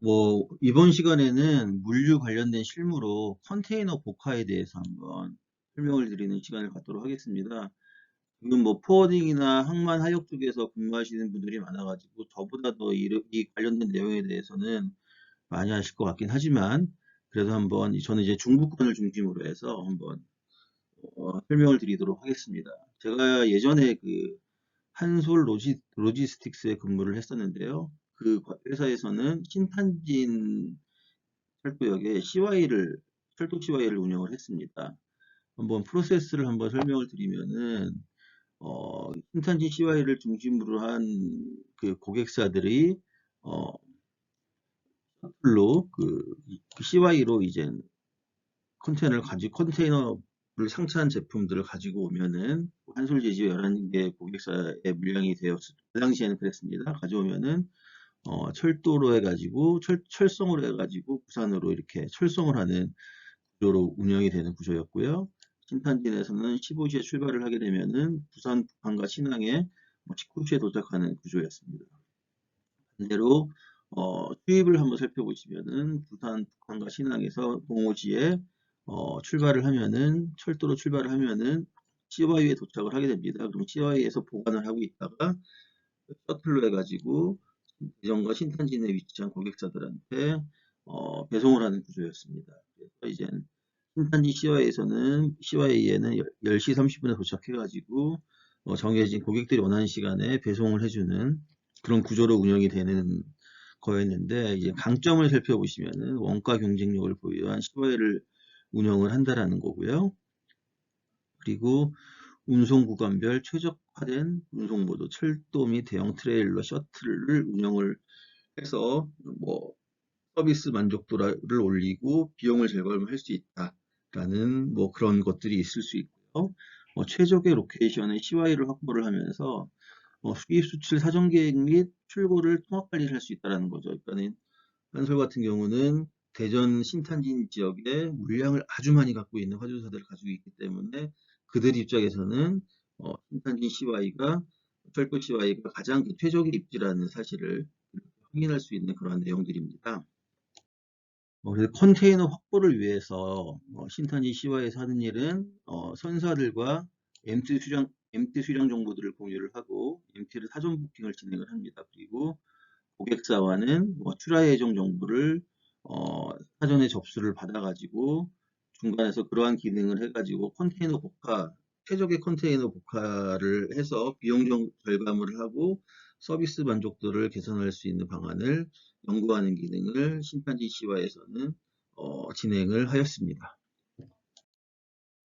뭐 이번 시간에는 물류 관련된 실무로 컨테이너 복화에 대해서 한번 설명을 드리는 시간을 갖도록 하겠습니다. 지금 뭐 포워딩이나 항만 하역 쪽에서 근무하시는 분들이 많아가지고 저보다 더 이 관련된 내용에 대해서는 많이 아실 것 같긴 하지만 그래도 한번 저는 이제 중부권을 중심으로 해서 한번 어, 설명을 드리도록 하겠습니다. 제가 예전에 그 한솔 로지, 로지스틱스에 근무를 했었는데요. 그 회사에서는 신탄진 철도역에 CY를 철도 CY를 운영을 했습니다. 한번 프로세스를 한번 설명을 드리면은 어, 신탄진 CY를 중심으로 한 그 고객사들이 어, 셔틀로 그, 그 CY로 이제 컨테이너를 가지 컨테이너를 상차한 제품들을 가지고 오면은 한솔 제지어 11개 고객사의 물량이 되었을 그 당시에는 그랬습니다. 가져오면은 어, 철도로 해가지고 철, 철성으로 해가지고 부산으로 이렇게 철성을 하는 구조로 운영이 되는 구조였고요. 신탄진에서는 15시에 출발을 하게 되면은 부산, 북한과 신항에 19시에 뭐 도착하는 구조였습니다. 반대로 어, 수입을 한번 살펴보시면은 부산, 북한과 신항에서 동호지에 어, 출발을 하면은 철도로 출발을 하면은 CY에 도착을 하게 됩니다. 그럼 CY에서 보관을 하고 있다가 셔틀로 해가지고 대전과 신탄진에 위치한 고객사들한테 어, 배송을 하는 구조였습니다. 그래서 이제 신탄진 CY에서는 CY에는 10시 30분에 도착해가지고 어, 정해진 고객들이 원하는 시간에 배송을 해주는 그런 구조로 운영이 되는 거였는데 이제 강점을 살펴보시면은 원가 경쟁력을 보유한 CY를 운영을 한다라는 거고요. 그리고 운송 구간별 최적화된 운송 모드, 철도 및 대형 트레일러 셔틀을 운영을 해서 뭐 서비스 만족도를 올리고 비용을 절감할 수 있다라는 뭐 그런 것들이 있을 수 있고요. 뭐 최적의 로케이션의 CY를 확보를 하면서 뭐 수입 수출 사전 계획 및 출고를 통합 관리를 할수 있다는 거죠. 그러니까 한솔 같은 경우는 대전 신탄진 지역에 물량을 아주 많이 갖고 있는 화주사들을 가지고 있기 때문에 그들 입장에서는 어, 신탄진 CY가 철도 CY가 가장 그 최적의 입지라는 사실을 확인할 수 있는 그런 내용들입니다. 어, 컨테이너 확보를 위해서 어, 신탄진 CY에서 하는 일은 어, 선사들과 MT 수량 MT 수량 정보들을 공유를 하고 MT를 사전 부킹을 진행을 합니다. 그리고 고객사와는 뭐 출하 예정 정보를 어, 사전에 접수를 받아가지고 중간에서 그러한 기능을 해가지고 컨테이너 복화, 최적의 컨테이너 복화를 해서 비용 절감을 하고 서비스 만족도를 개선할 수 있는 방안을 연구하는 기능을 심판지 CY에서는 어, 진행을 하였습니다.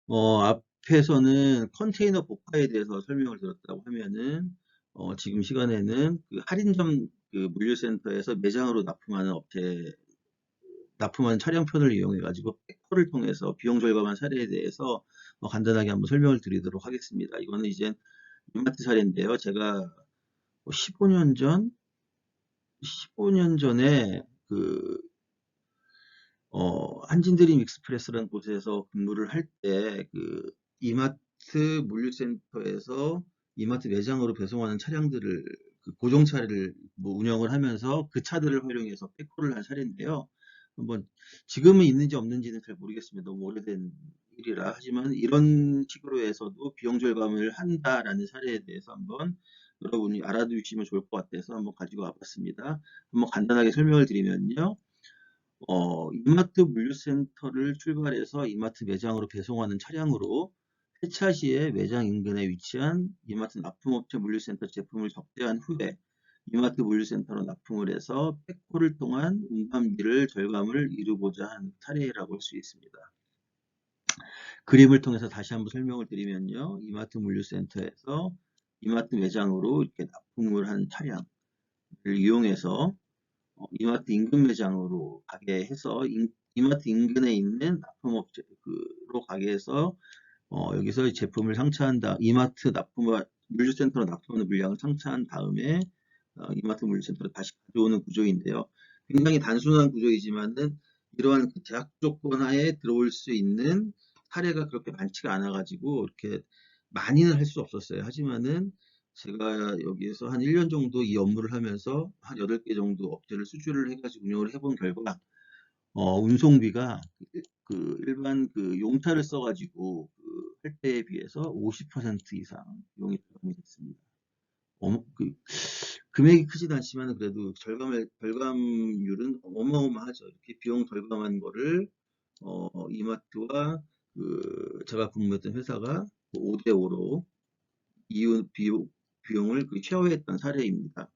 어, 앞에서는 컨테이너 복화에 대해서 설명을 드렸다고 하면은 어, 지금 시간에는 그 할인점 그 물류센터에서 매장으로 납품하는 업체 납품한 차량편을 이용해 가지고 백코를 통해서 비용 절감한 사례에 대해서 어, 간단하게 한번 설명을 드리도록 하겠습니다. 이거는 이제 이마트 사례인데요. 제가 15년 뭐전 15년 전에 그 어, 한진드림 익스프레스라는 곳에서 근무를 할 때 그 이마트 물류센터에서 이마트 매장으로 배송하는 차량들을 그 고정 차를 뭐 운영을 하면서 그 차들을 활용해서 패코를 한 사례인데요. 한번 지금은 있는지 없는지는 잘 모르겠습니다. 너무 오래된 일이라 하지만 이런 식으로 해서도 비용 절감을 한다라는 사례에 대해서 한번 여러분이 알아두시면 좋을 것 같아서 한번 가지고 와봤습니다. 한번 간단하게 설명을 드리면요. 어, 이마트 물류센터를 출발해서 이마트 매장으로 배송하는 차량으로 세차 시에 매장 인근에 위치한 이마트 납품업체 물류센터 제품을 접대한 후에 이마트 물류센터로 납품을 해서 팩코를 통한 운반비를 절감을 이루고자 한 사례라고 할 수 있습니다. 그림을 통해서 다시 한번 설명을 드리면요. 이마트 물류센터에서 이마트 매장으로 이렇게 납품을 한 차량을 이용해서 어, 이마트 인근 매장으로 가게 해서 이마트 인근에 있는 납품업체로 가게 해서 어, 여기서 제품을 상차한 다. 이마트 납품 물류센터로 납품하는 물량을 상차한 다음에 어, 이마트 물류센터로 다시 가져오는 구조인데요. 굉장히 단순한 구조이지만은 이러한 그 제약 조건 하에 들어올 수 있는 사례가 그렇게 많지가 않아 가지고 이렇게 많이는 할 수 없었어요. 하지만은 제가 여기에서 한 1년 정도 이 업무를 하면서 한 8개 정도 업체를 수주를 해가지고 운영을 해본 결과, 어, 운송비가 그 일반 그 용타를 써가지고 그 할 때에 비해서 50% 이상 비용이 절감이 됐습니다. 그, 금액이 크진 않지만 그래도 절감을, 절감률은 어마어마하죠. 이렇게 비용 절감한 거를, 어, 이마트와 그, 제가 근무했던 회사가 5대5로 이윤, 비용, 비용을 그 쉐어했던 사례입니다.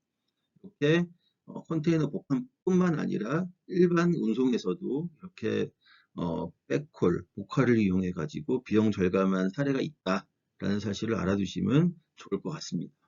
이렇게 어, 컨테이너 복합뿐만 아니라 일반 운송에서도 이렇게 어, 백콜, 복화를 이용해 가지고 비용 절감한 사례가 있다라는 사실을 알아두시면 좋을 것 같습니다.